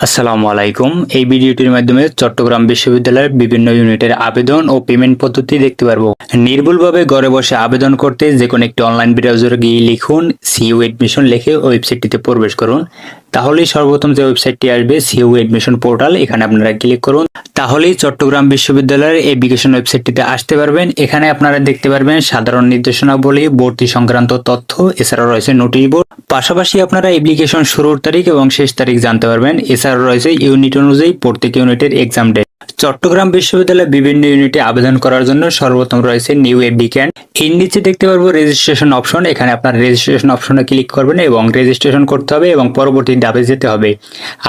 আসসালামু আলাইকুম। এই ভিডিওটির মাধ্যমে চট্টগ্রাম বিশ্ববিদ্যালয়ের বিভিন্ন ইউনিটের আবেদন ও পেমেন্ট পদ্ধতি দেখতে পারব। নির্ভুলভাবে ঘরে বসে আবেদন করতে যে কোনো একটি অনলাইন ব্রাউজারে গিয়ে লিখুন, সিইউ এডমিশন লিখে ওয়েবসাইটটিতে প্রবেশ করুন। তাহলেই সর্বপ্রথম যে ওয়েবসাইটটি আসবে, সিইউ এডমিশন পোর্টাল, এখানে আপনারা ক্লিক করুন। তাহলেই চট্টগ্রাম বিশ্ববিদ্যালয়ের এপ্লিকেশন ওয়েবসাইটটিতে আসতে পারবেন। এখানে আপনারা দেখতে পারবেন সাধারণ নির্দেশনাবলী, ভর্তি সংক্রান্ত তথ্য, এছাড়াও রয়েছে নোটিশ বোর্ড। পাশাপাশি আপনারা এপ্লিকেশন শুরুর তারিখ এবং শেষ তারিখ জানতে পারবেন। এছাড়া রয়েছে ইউনিট অনুযায়ী প্রত্যেক ইউনিটের এক্সাম ডেট। চট্টগ্রাম বিশ্ববিদ্যালয়ে বিভিন্ন ইউনিটে আবেদন করার জন্য সর্বপ্রথম রয়েছে নিউ অ্যাপ্লিক্যান্ট এর নিচে দেখতে পারব রেজিস্ট্রেশন অপশন এখানে আপনার রেজিস্ট্রেশন অপশনে ক্লিক করবেন এবং রেজিস্ট্রেশন করতে হবে এবং পরবর্তী ধাপে যেতে হবে।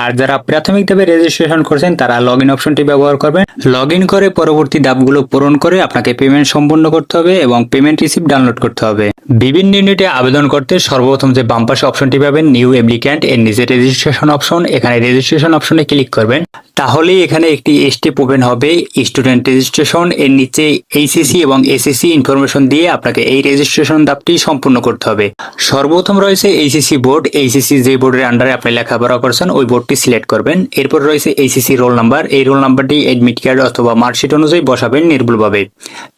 আর যারা প্রাথমিক ধাপে রেজিস্ট্রেশন করছেন, তারা লগ ইন অপশনটি ব্যবহার করবেন। লগ ইন করে পরবর্তী ধাপগুলো পূরণ করে আপনাকে পেমেন্ট সম্পন্ন করতে হবে এবং পেমেন্ট রিসিপ্ট ডাউনলোড করতে হবে। বিভিন্ন ইউনিটে আবেদন করতে সর্বপ্রথম যে বাম্পাস পাশে অপশনটি পাবেন, নিউ অ্যাপ্লিক্যান্ট এর নিচে রেজিস্ট্রেশন অপশন এখানে রেজিস্ট্রেশন অপশনে ক্লিক করবেন। তাহলেই এখানে একটি স্টেপ ওপেন হবে স্টুডেন্ট রেজিস্ট্রেশন এর নিচে এইচএসসি এবং এসএসসি ইনফরমেশন দিয়ে আপনাকে এই রেজিস্ট্রেশন ধাপটি সম্পূর্ণ করতে হবে। সর্বপ্রথম রয়েছে এইচএসসি বোর্ড এইচএসসি যে বোর্ডের আন্ডারে আপনি লেখাপড়া করছেন, ওই বোর্ডটি সিলেক্ট করবেন। এরপর রয়েছে এইচএসসি রোল নাম্বার এই রোল নাম্বারটি এডমিট কার্ড অথবা মার্কশিট অনুযায়ী বসাবেন নির্ভুলভাবে।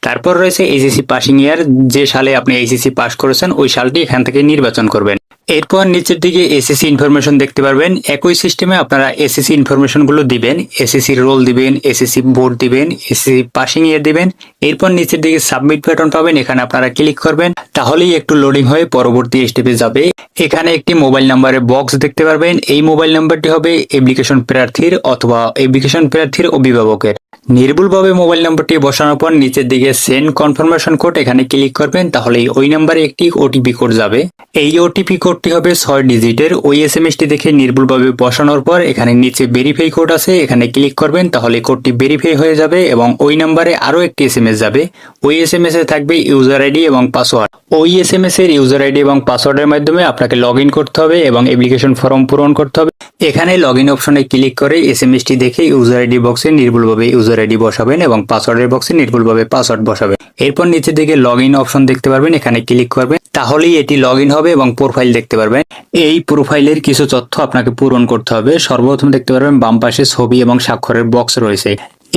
তারপর রয়েছে এইচএসসি পাসিং ইয়ার যে সালে আপনি এইচএসসি পাস করেছেন, ওই সালটি এখান থেকে নির্বাচন করবেন। এরপর নিচের দিকে এসএসসি ইনফরমেশন দেখতে পারবেন। একই সিস্টেমে আপনারা এসএসসি ইনফরমেশনগুলো দিবেন। এসএসসি রোল দিবেন, এসএসসি বোর্ড দিবেন, এসএসসি পাসিং ইয়ার দিবেন। এরপর নিচের দিকে সাবমিট বাটন পাবেন। এখানে আপনারা ক্লিক করবেন। তাহলেই একটু লোডিং হয়ে পরবর্তী স্টেপে যাবে। এখানে একটি মোবাইল নাম্বারের বক্স দেখতে পারবেন। এই মোবাইল নাম্বারটি হবে অ্যাপ্লিকেশন প্রার্থীর অথবা অ্যাপ্লিকেশন প্রার্থীর অভিভাবকের। নির্ভুলভাবে মোবাইল নাম্বারটি বসানোর পর নিচের দিকে সেন্ড কনফার্মেশন কোড এখানে ক্লিক করবেন, তাহলেই ওই নাম্বারে একটি ওটিপি কোড যাবে। এই ওটিপি কোডটি হবে ছয় ডিজিটের। ওই এস এম এসটি দেখে নির্ভুলভাবে বসানোর পর এখানে নিচে ভেরিফাই কোড আছে, এখানে ক্লিক করবেন, তাহলে কোডটি ভেরিফাই হয়ে যাবে এবং ওই নাম্বারে আরও একটি এস এম এস যাবে। ওই এস এম এস এ থাকবে ইউজার আইডি এবং পাসওয়ার্ড ওই এস এম এস এর ইউজার আইডি এবং পাসওয়ার্ডের মাধ্যমে আপনাকে লগ ইন করতে হবে এবং অ্যাপ্লিকেশন ফর্ম পূরণ করতে হবে। এখানে লগ ইন অপশনে ক্লিক করে এস এম এসটি দেখে ইউজার আইডি বক্সে নির্ভুলভাবে ইউজার আইডি বসাবেন এবং পাসওয়ার্ডের বক্সে নির্ভুলভাবে পাসওয়ার্ড বসাবেন। এরপর নিচের দিকে লগ ইন অপশন দেখতে পারবেন, এখানে ক্লিক করবেন। তাহলেই এটি লগ ইন হবে এবং প্রোফাইল দেখতে পারবেন। এই প্রোফাইলের কিছু তথ্য আপনাকে পূরণ করতে হবে। সর্বপ্রথম দেখতে পারবেন, বাম পাশে ছবি এবং স্বাক্ষরের বক্স রয়েছে।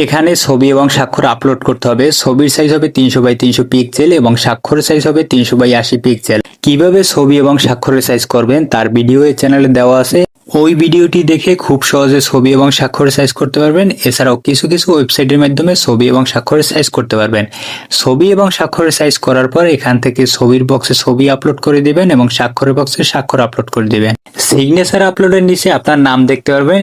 এখানে ছবি এবং স্বাক্ষর আপলোড করতে হবে। ছবির সাইজ হবে তিনশো বাই তিনশো পিক্সেল এবং স্বাক্ষরের সাইজ হবে তিনশো বাই আশি পিক্সেল কীভাবে ছবি এবং স্বাক্ষরের সাইজ করবেন, তার ভিডিও এই চ্যানেলে দেওয়া আছে। ওই ভিডিওটি দেখে খুব সহজে ছবি এবং স্বাক্ষর সাইজ করতে পারবেন। এছাড়াও কিছু কিছু ওয়েবসাইটের মাধ্যমে ছবি এবং স্বাক্ষর সাইজ করতে পারবেন। ছবি এবং স্বাক্ষরের সাইজ করার পর এখান থেকে ছবির বক্সে ছবি আপলোড করে দিবেন এবং স্বাক্ষরের বক্সে স্বাক্ষর আপলোড করে দিবেন। সিগনেচার আপলোডের নিচে আপনার নাম দেখতে পারবেন।